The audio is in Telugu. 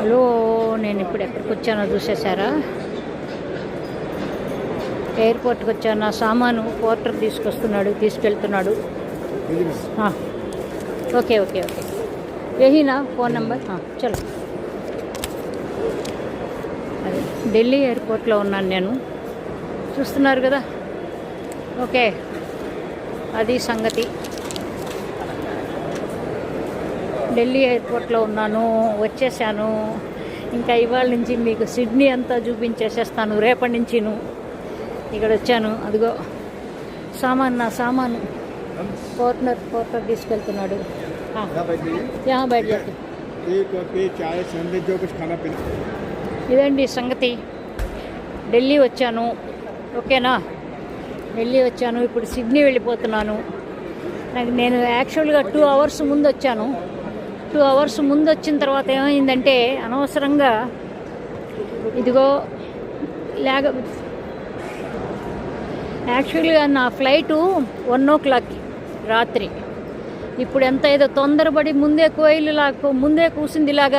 హలో నేను ఇప్పుడు ఎక్కడికి వచ్చానో చూసేసారా ఎయిర్పోర్ట్కి వచ్చాను? నా సామాను పోర్టర్ తీసుకొస్తున్నాడు తీసుకెళ్తున్నాడు. Okay okay okay. ఏహీనా phone number? చలో. అదే ఢిల్లీ ఎయిర్పోర్ట్లో ఉన్నాను నేను. చూస్తున్నారు కదా? ఓకే. అది సంగతి. ఢిల్లీ ఎయిర్పోర్ట్లో ఉన్నాను వచ్చేసాను. ఇంకా ఇవాళ నుంచి మీకు సిడ్నీ అంతా చూపించేసేస్తాను రేపటి నుంచిను. ఇక్కడ వచ్చాను. అదిగో సామాన్ నా సామాను. పోర్ట్నర్ ఫోర్నర్ తీసుకెళ్తున్నాడు. ఇదండి సంగతి. ఢిల్లీ వచ్చాను. ఓకేనా? ఢిల్లీ వచ్చాను. ఇప్పుడు సిడ్నీ వెళ్ళిపోతున్నాను. నాకు నేను యాక్చువల్గా టూ అవర్స్ ముందు వచ్చాను. టూ అవర్స్ ముందు వచ్చిన తర్వాత ఏమైందంటే అనవసరంగా ఇదిగో లేక యాక్చువల్గా నా ఫ్లైటు వన్ ఓ క్లాక్కి రాత్రి. ఇప్పుడు ఎంత ఏదో తొందరపడి ముందే కోయిలు లాగా ముందే కూసింది లాగా